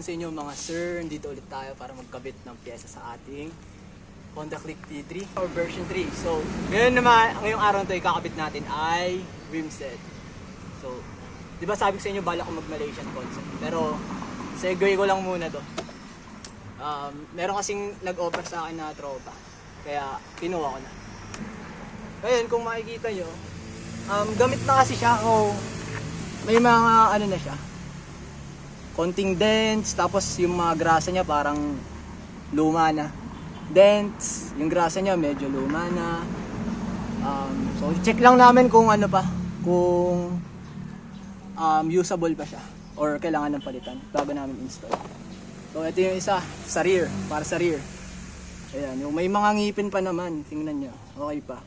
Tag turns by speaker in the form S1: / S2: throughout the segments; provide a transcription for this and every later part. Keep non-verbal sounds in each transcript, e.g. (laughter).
S1: Hapon sa inyo mga sir. Dito ulit tayo para magkabit ng pyesa sa ating Honda Click T3 or version 3. So, ngayon naman, ngayong araw na ito, ikakabit natin ay rim set. So, di ba sabi ko sa inyo, bala ko mag-Malaysian concept. Pero, segue ko lang muna to. Um, meron kasing nag-offer sa akin na tropa. Kaya, kinuha ko na. Ngayon, kung makikita nyo, um, gamit na kasi siya o may mga ano na siya. Konting dents, tapos yung mga grasa niya parang luma na. Dents, yung grasa niya medyo luma na. Um, so, check lang namin kung ano pa, kung um, usable pa siya or kailangan ng palitan bago namin install. So, ito yung isa sa rear, para sa rear. Ayan, yung may mga ngipin pa naman, tingnan nyo, okay pa.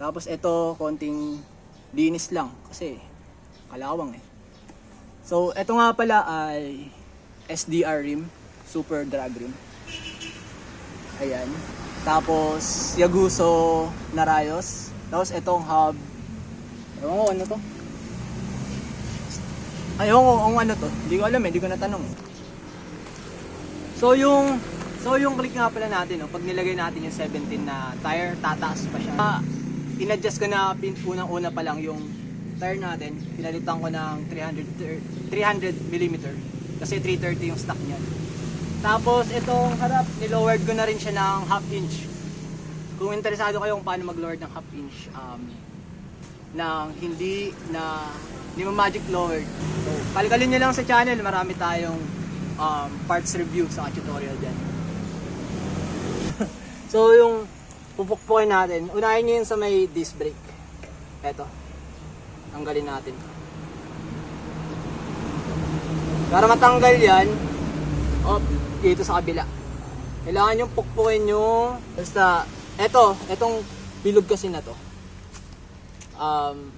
S1: Tapos ito, konting linis lang kasi kalawang eh. So, ito nga pala ay SDR rim, super drag rim. Ayan. Tapos, Yaguso Narayos. Tapos, itong hub. Ewan ko, ano to? Ayaw ko kung ano to. Hindi ko alam eh, hindi ko natanong eh. So, yung So yung click nga pala natin, no, pag nilagay natin yung 17 na tire, tataas pa siya. Uh, in-adjust ko na pin- unang-una pa lang yung tire natin. Pinalitan ko ng 300 300 mm kasi 330 yung stock niya. Tapos itong harap, nilowered ko na rin siya ng half inch. Kung interesado kayo kung paano mag-lower ng half inch, um, na hindi na hindi mo magic lowered. So, palikalin nyo lang sa channel, marami tayong um, parts review sa tutorial dyan. (laughs) so, yung pupukpukin natin, unahin nyo yun sa may disc brake. Eto. Tanggalin natin. Para matanggal yan, op, dito sa kabila. Kailangan yung pukpukin nyo. Basta, eto, etong bilog kasi na to. Um,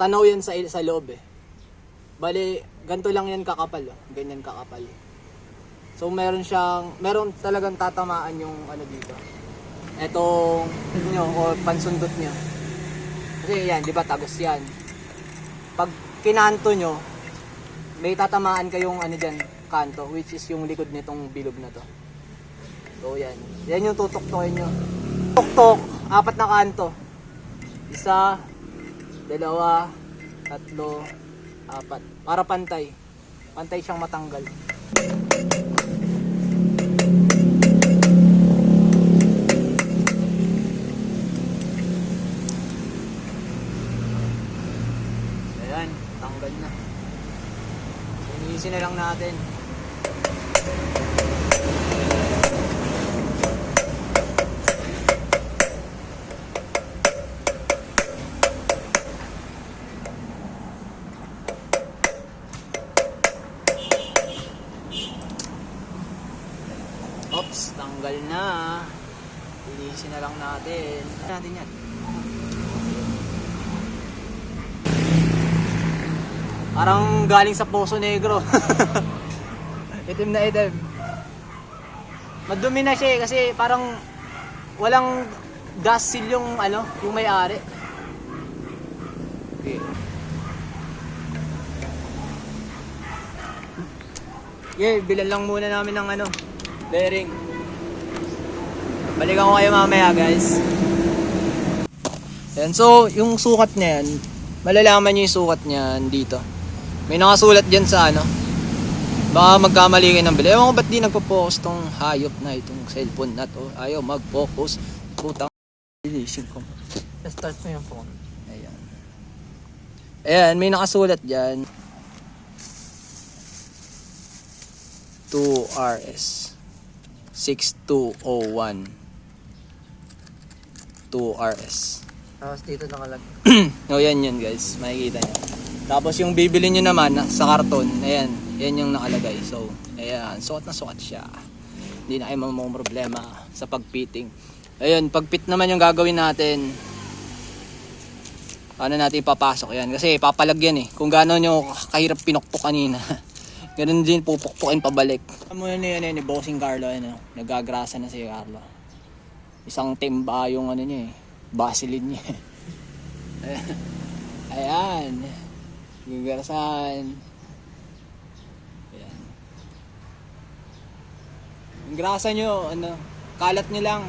S1: tanaw yan sa, sa loob eh. Bali, ganito lang yan kakapal. Oh. Ganyan kakapal. So, meron siyang, meron talagang tatamaan yung ano dito. Etong, nyo, o pansundot nyo. Kasi yan, di ba, tagos yan. Pag kinanto nyo, may tatamaan kayong ano dyan, kanto, which is yung likod nitong bilog na to. So, yan. Yan yung tutok-tokin nyo. Tok-tok, apat na kanto. Isa, dalawa, tatlo, apat. Para pantay. Pantay siyang matanggal. 15 na lang natin. Oops, tanggal na. Linisin na lang natin. Natin yan. Parang galing sa Poso Negro. (laughs) itim na itim. Madumi na siya eh, kasi parang walang gas seal yung ano, yung may-ari. Okay. Yeah, bilan lang muna namin ng ano, bearing. Balikan ko kayo mamaya, guys. Yan, so yung sukat niya yan, malalaman niyo yung sukat niyan dito. May nakasulat dyan sa ano. Baka magkamali kayo ng bili. Ewan ko ba't di nagpo-focus tong hayop na itong cellphone na to. Ayaw mag-focus. Putang ilisip ko.
S2: Start mo yung phone.
S1: Ayan. Ayan, may nakasulat dyan. 2RS 6201 2RS
S2: Tapos dito nakalagay.
S1: o (clears throat) yan yun guys, makikita nyo. Tapos yung bibili nyo naman sa karton, ayan, yan yung nakalagay. So, ayan, sukat na sukat siya. Hindi na kayo mamang problema sa pagpiting. Ayun, pagpit naman yung gagawin natin. Paano natin ipapasok yan? Kasi papalagyan eh. Kung gano'n nyo kahirap pinukpok kanina. (laughs) Ganun din pupukpukin pabalik. Ano yun yun yun ni Bossing Carlo, ano, nagagrasa na si Carlo. Isang timba yung ano niya eh, Vaseline niya. (laughs) Ayan gagarsan. Ayan. Yung grasa nyo, ano, kalat nyo lang.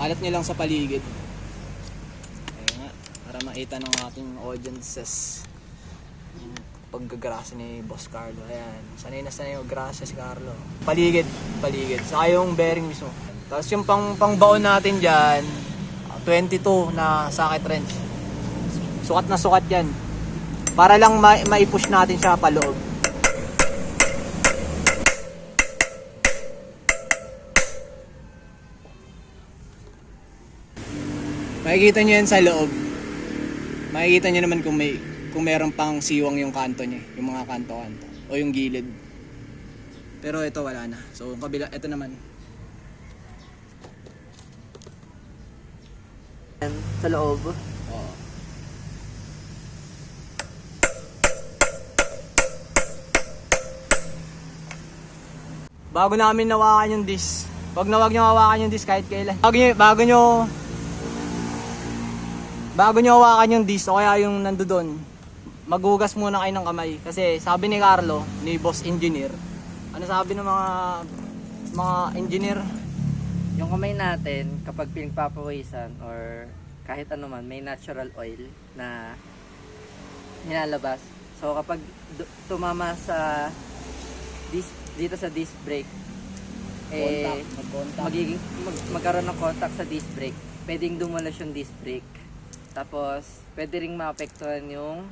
S1: Kalat nyo lang sa paligid. Ayan nga, para makita ng ating audiences paggagrasa ni Boss Carlo. Ayan, sanay na sanay yung grasa si Carlo. Paligid, paligid. Saka yung bearing mismo. Tapos yung pang pangbaon natin dyan, 22 na socket wrench. Sukat na sukat yan. Para lang ma- maipush natin siya paloob. Makikita nyo yan sa loob. Makikita nyo naman kung may kung meron pang siwang yung kanto niya, yung mga kanto-kanto o yung gilid. Pero ito wala na. So, yung kabila, ito naman.
S2: Sa loob.
S1: Oo. Bago namin nawakan yung disc. Wag na wag nyo hawakan yung disc kahit kailan. Bago nyo, bago nyo, bago nyo hawakan yung disc o kaya yung nandoon, maghugas muna kayo ng kamay. Kasi sabi ni Carlo, ni boss engineer, ano sabi ng mga mga engineer,
S2: Yung kamay natin, kapag pinagpapawisan or kahit ano man, may natural oil na nilalabas. So kapag tumama sa disc, dito sa disc brake, eh,
S1: contact, mag-contact.
S2: magiging mag, magkaroon ng contact sa disc brake. Pwedeng dumulas yung disc brake. Tapos, pwede ring maapektuhan yung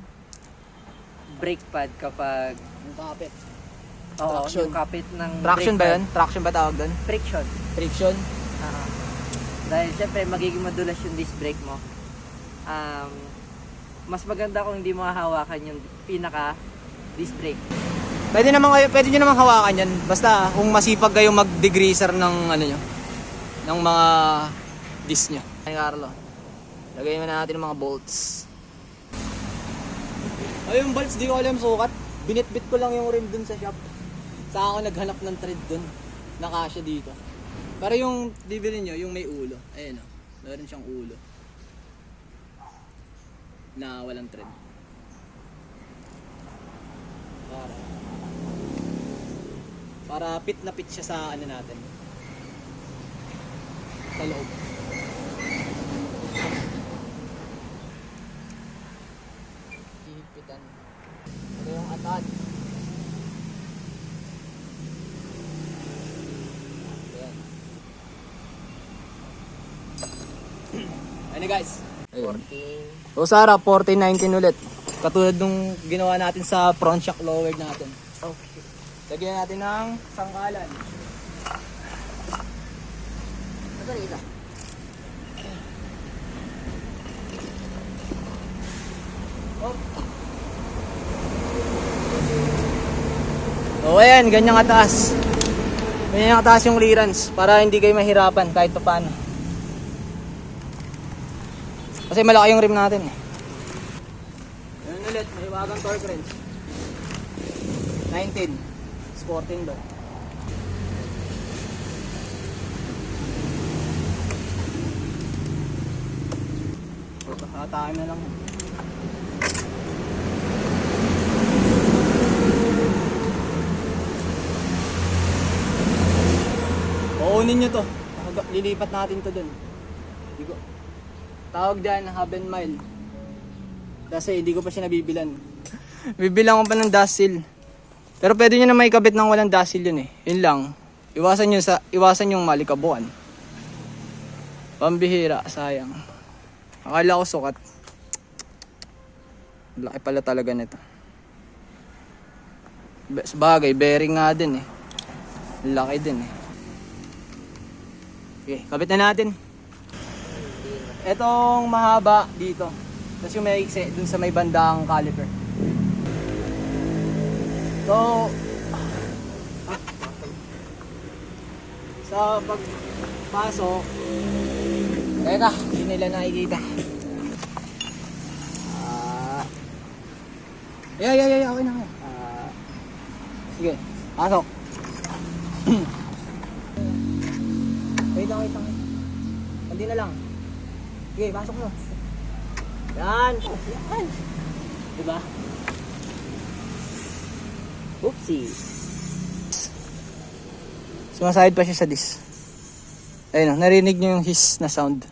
S2: brake pad kapag
S1: Yung kapit.
S2: oo,
S1: Traction.
S2: yung kapit ng
S1: Traction
S2: brake
S1: ba yun? Traction ba tawag doon?
S2: Friction.
S1: Friction?
S2: Ah. dahil syempre magiging madulas yung disc brake mo. Um, mas maganda kung hindi mo hahawakan yung pinaka disc brake.
S1: Pwede naman kayo, pwede niyo naman hawakan yan. Basta kung masipag kayo mag-degreaser ng ano nyo, ng mga disc nyo. Ay Carlo, lagay mo na natin ng mga bolts. Ay yung bolts, di ko alam sukat. Binitbit ko lang yung rim dun sa shop. Saka ako naghanap ng thread dun. Nakasya dito. Pero yung bibili nyo, yung may ulo. Ayun o, meron siyang ulo. Na walang thread. Para para pit na pit siya sa ano natin. Sa loob. Hihipitan. Ito yung atad. Ayan. Guys? Ayun. So Sara, 1419 ulit. Katulad nung ginawa natin sa front shock lower natin. Lagyan natin ng sangkalan.
S2: Ito isa.
S1: O ayan, ganyan kataas. Ganyan kataas yung clearance para hindi kayo mahirapan kahit pa paano. Kasi malaki yung rim natin eh. Ganun ulit, may wagang torque wrench. 19. Sporting? So, kakatakin na lang. Uunin nyo to. Lilipat natin to dun. Di ko- Tawag dyan, Haben Mile. Kasi hindi ko pa siya nabibilan. Bibilang ko pa ng dust seal. Pero pwede nyo na may kabit ng walang seal yun eh. Yun lang. Iwasan nyo sa, iwasan yung malikabuan. Pambihira, sayang. Akala ko sukat. Laki pala talaga nito. Sabagay, bearing nga din eh. Laki din eh. Okay, kabit na natin. Etong mahaba dito. Tapos yung may iksi dun sa may bandang caliper. So, (sighs) sa pagpasok, teka, hindi nila nakikita. Ah, yeah, yeah, yeah, okay na. Ah, sige, pasok. (clears throat) wait lang, wait lang. Hindi na lang. Sige, pasok mo. Yan. Yan. Diba?
S2: Oopsie.
S1: Sumasahid pa siya sa dis. Ayun, oh, narinig niyo yung hiss na sound.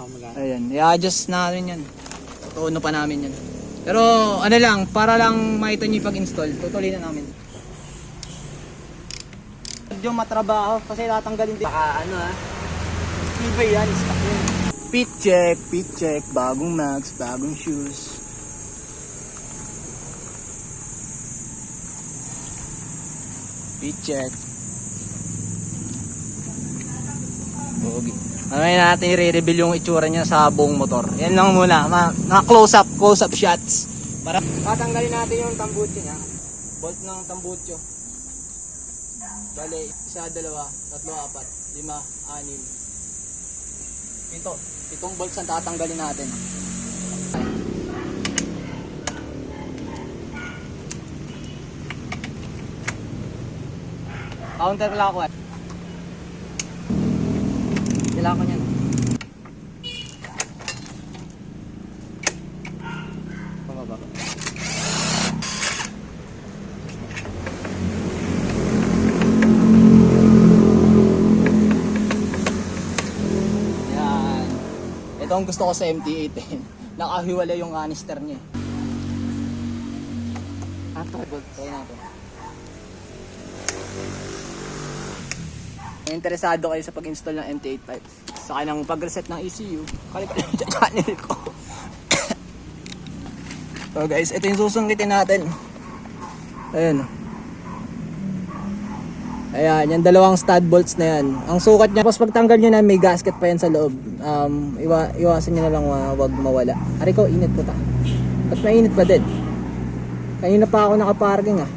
S2: Oh, magana.
S1: Ayan, i-adjust namin yan. Tutuuno pa namin yan. Pero ano lang, para lang makita niyo yung pag-install, tutuloy na namin. Medyo matrabaho kasi tatanggalin din.
S2: Baka ano ah.
S1: Iba yan, stock yun. Pit check, pit check, bagong mags, bagong shoes. Pit check. Pogi. Mamaya natin i-reveal yung itsura niya sa buong motor. Yan lang muna, ma, mga close up, close up shots. Para tatanggalin natin yung tambutso niya. Bolt ng tambutso. Bale, isa, dalawa, tatlo, apat, lima, anim, ito, itong bolts ang tatanggalin natin. Counterclockwise.
S2: Kailangan ko niyan. Pababa ko.
S1: Yan. Ito ang gusto ko sa MT-8 eh. (laughs) Nakahiwalay yung canister niya. eh.
S2: Ah.
S1: Try natin. Kung interesado kayo sa pag-install ng MT85 sa kanyang pag-reset ng ECU, kalikalin (laughs) sa channel ko. (coughs) so guys, ito yung susungitin natin. Ayan. Ayan, yung dalawang stud bolts na yan. Ang sukat niya, tapos pagtanggal nyo na may gasket pa yan sa loob. Um, iwa, iwasan nyo na lang uh, wag mawala. Ari ko, init po ta. Ba't mainit pa din? Kanina pa ako nakaparking ah.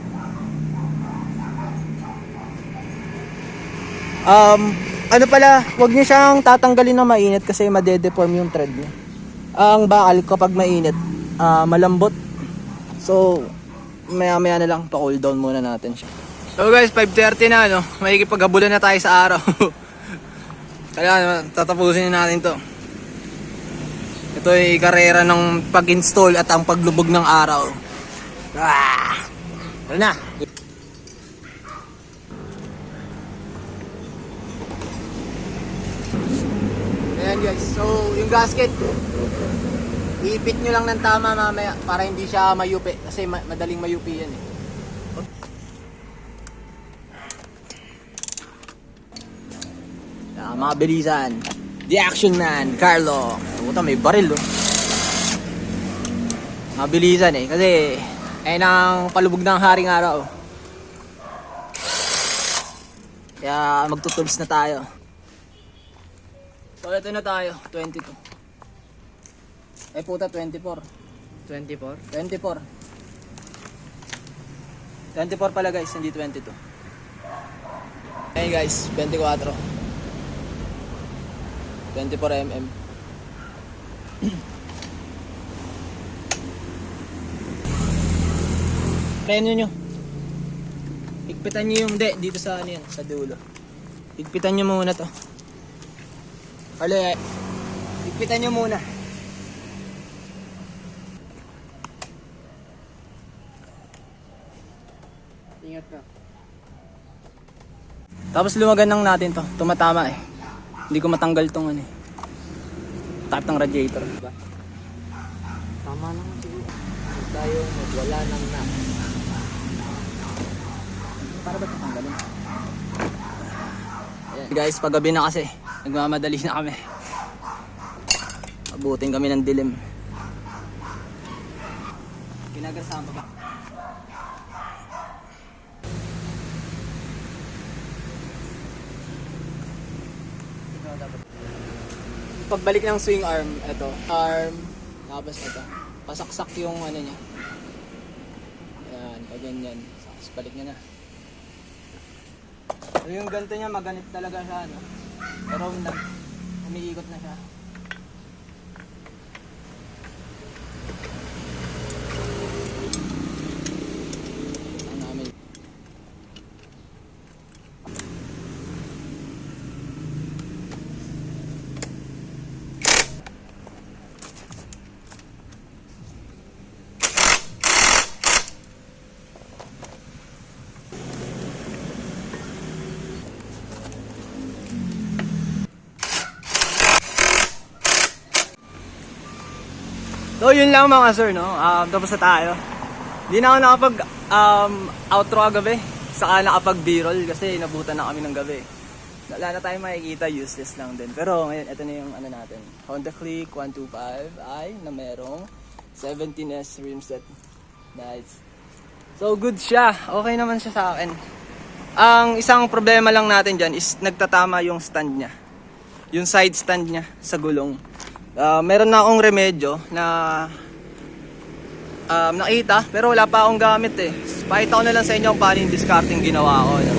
S1: Um, ano pala, wag niyo siyang tatanggalin na mainit kasi madedeform yung thread niya. Ang bakal kapag mainit, ah, malambot. So, maya maya na lang, pa-cool down muna natin siya. So guys, 5.30 na, no? May paghabulan na tayo sa araw. (laughs) Kaya tatapusin na natin to. Ito ay karera ng pag-install at ang paglubog ng araw. Ah! Tara na! Ayan guys, so yung gasket, iipit nyo lang ng tama mamaya para hindi siya mayupi kasi ma- madaling mayupi yan eh. Ah, mga bilisan. The Action Man, Carlo. Puta, may baril oh. Mabilisan eh. Kasi, ayun ang palubog ng haring araw. Kaya magtutuls na tayo. So, ito na tayo. 22. Eh puta, 24.
S2: 24?
S1: 24. 24 pala guys, hindi 22. Ayun guys, 24. 24 mm. Preno nyo. Higpitan nyo yung, de, dito sa ano yan, sa dulo. Higpitan nyo muna to. Alay, higpitan nyo muna.
S2: Ingat ka.
S1: Tapos lumagan lang natin to. Tumatama eh. Hindi ko matanggal tong ano eh. Type ng radiator.
S2: Diba? Tama lang siguro. Huwag tayo magwala ng na.
S1: Para ba tatanggalin? Guys, paggabi na kasi. Nagmamadali na kami. Abutin kami ng dilim. Ginagasahan pa ba? Pagbalik ng swing arm, ito. Arm, tapos ito. Pasaksak yung ano niya. Ayan, pag ganyan. Tapos balik niya na. So yung ganito niya, maganit talaga siya, no? Pero nag, umiikot na siya. Ang namin. So yun lang mga sir, no? Um, tapos na tayo. Hindi na ako nakapag um, outro kagabi. Saka nakapag b-roll kasi nabutan na kami ng gabi. Wala na tayong makikita, useless lang din. Pero ngayon, ito na yung ano natin. Honda Click 125i na merong 17S rim set. Nice. So good siya. Okay naman siya sa akin. Ang isang problema lang natin dyan is nagtatama yung stand niya. Yung side stand niya sa gulong. Ah, meron na akong remedyo na um, nakita pero wala pa akong gamit eh. Pakita ko na lang sa inyo kung paano yung discarding ginawa ko. No?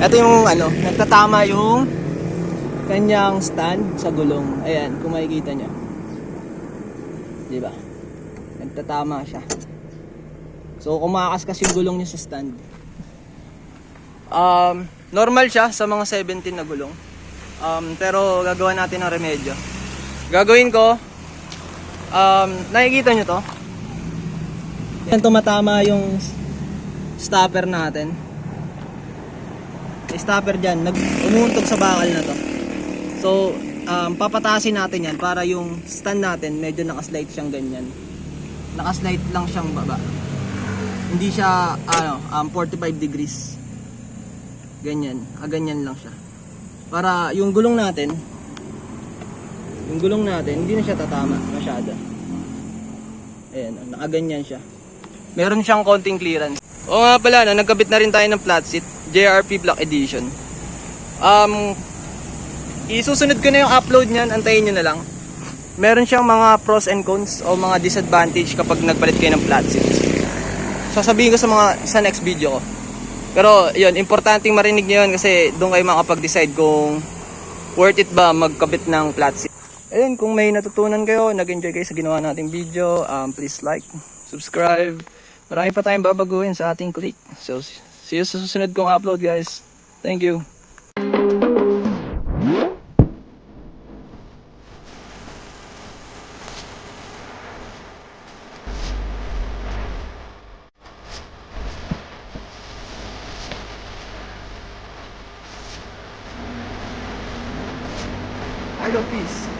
S1: Ito yung ano, nagtatama yung kanyang stand sa gulong. Ayan, kung makikita nyo. Di ba? Nagtatama siya. So, kumakaskas yung gulong niya sa stand. Um, normal siya sa mga 17 na gulong. Um, pero gagawa natin ng remedyo. Gagawin ko, um, nakikita nyo to? Yan tumatama yung stopper natin. Stopper dyan, nag umuuntog sa bakal na to. So, um, papatasin natin yan para yung stand natin medyo nakaslide siyang ganyan. Nakaslide lang siyang baba. Hindi siya, ano, um, 45 degrees. Ganyan, ah, ganyan lang siya. Para yung gulong natin, yung gulong natin, hindi na siya tatama masyado. Ayan, nakaganyan siya. Meron siyang konting clearance. Oo nga pala, no, nagkabit na rin tayo ng flat seat, JRP Black Edition. Um, isusunod ko na yung upload niyan, antayin nyo na lang. Meron siyang mga pros and cons o mga disadvantage kapag nagpalit kayo ng flat seat. Sasabihin ko sa mga sa next video ko. Pero yun, importanteng marinig nyo yun kasi doon kayo makapag-decide kung worth it ba magkabit ng flat seat. Ayun, kung may natutunan kayo, nag-enjoy kayo sa ginawa nating video, um, please like, subscribe. Marami pa tayong babaguhin sa ating click. So, see you sa susunod kong upload guys. Thank you. Hello, peace.